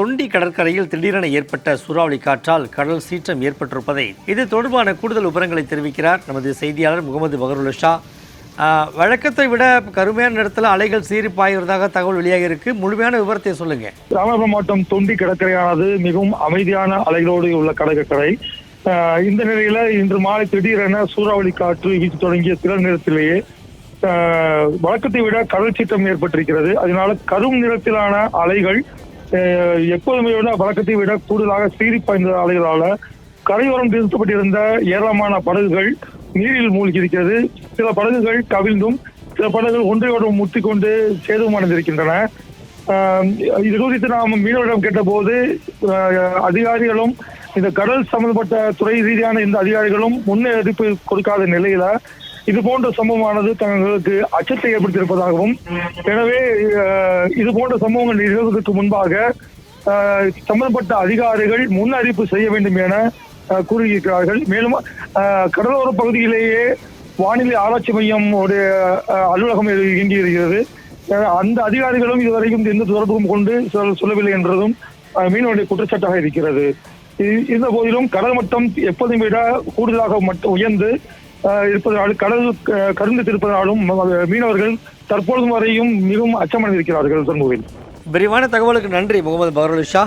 தொண்டி கடற்கரையில் திடீரென ஏற்பட்ட சூறாவளி காற்றால் கடல் சீற்றம் ஏற்பட்டிருப்பதை இது தொடர்பான கூடுதல் விவரங்களை தெரிவிக்கிறார் நமது செய்தியாளர் முகமது பகருல் ஷா. வழக்கத்தை விட கருமையான நேரத்தில் அலைகள் சீறி பாய்வதாக தகவல் வெளியாக இருக்கு முழுமையான விவரத்தை சொல்லுங்க. ராமநாதபுரம் மாவட்டம் தொண்டி கடற்கரையானது மிகவும் அமைதியான அலைகளோடு உள்ள கடற்கரை. இந்த நிலையில இன்று மாலை திடீரென சூறாவளி காற்று வீசி தொடங்கிய சில நேரத்திலேயே வழக்கத்தை விட கடல் சீற்றம் ஏற்பட்டிருக்கிறது. அதனால கரும் நிறத்திலான அலைகள் எப்போதுமே விட வழக்கத்தை விட கூடுதலாக சீறி பாய்ந்த அலைகளால கரையோரம் நிறுத்தப்பட்டிருந்த ஏராளமான படகுகள் நீரில் மூழ்கி இருக்கிறது சில படகுகள் கவிழ்ந்தும் சில படகுகள் ஒன்றையோடு முட்டிக்கொண்டு சேதமடைந்திருக்கின்றன ஆஹ் இது குறித்து நாம் மீனவரிடம் கேட்டபோது அதிகாரிகளும் இந்த கடல் சம்பந்தப்பட்ட துறை ரீதியான இந்த அதிகாரிகளும் முன்னெடுப்பு கொடுக்காத நிலையில இது போன்ற சம்பவமானது தங்களுக்கு அச்சத்தை ஏற்படுத்தியிருப்பதாகவும் எனவே இது போன்ற சம்பவங்கள் நிகழ்வதற்கு முன்பாக சம்பந்தப்பட்ட அதிகாரிகள் முன் அறிவிப்பு செய்ய வேண்டும் என கூறியிருக்கிறார்கள். மேலும் ஆஹ் கடலோர பகுதியிலேயே வானிலை ஆராய்ச்சி மையம் உடைய அலுவலகம் இயங்கி இருக்கிறது. அந்த அதிகாரிகளும் இதுவரைக்கும் எந்த தொடர்பும் கொண்டு சொல்லவில்லை என்றதும் அஹ் மீனவருடைய குற்றச்சாட்டாக இருக்கிறது. இ- இருந்த போதிலும் கடல் மட்டம் எப்போதும் விட கூடுதலாக மட்டும் உயர்ந்து அஹ், கடல் கடந்து கருந்து மீனவர்கள் தற்பொழுது வரையும் மிகவும் அச்சமடைந்திருக்கிறார்கள் தருமபுரியில். விரிவான தகவலுக்கு நன்றி முகமது பகருல் ஷா.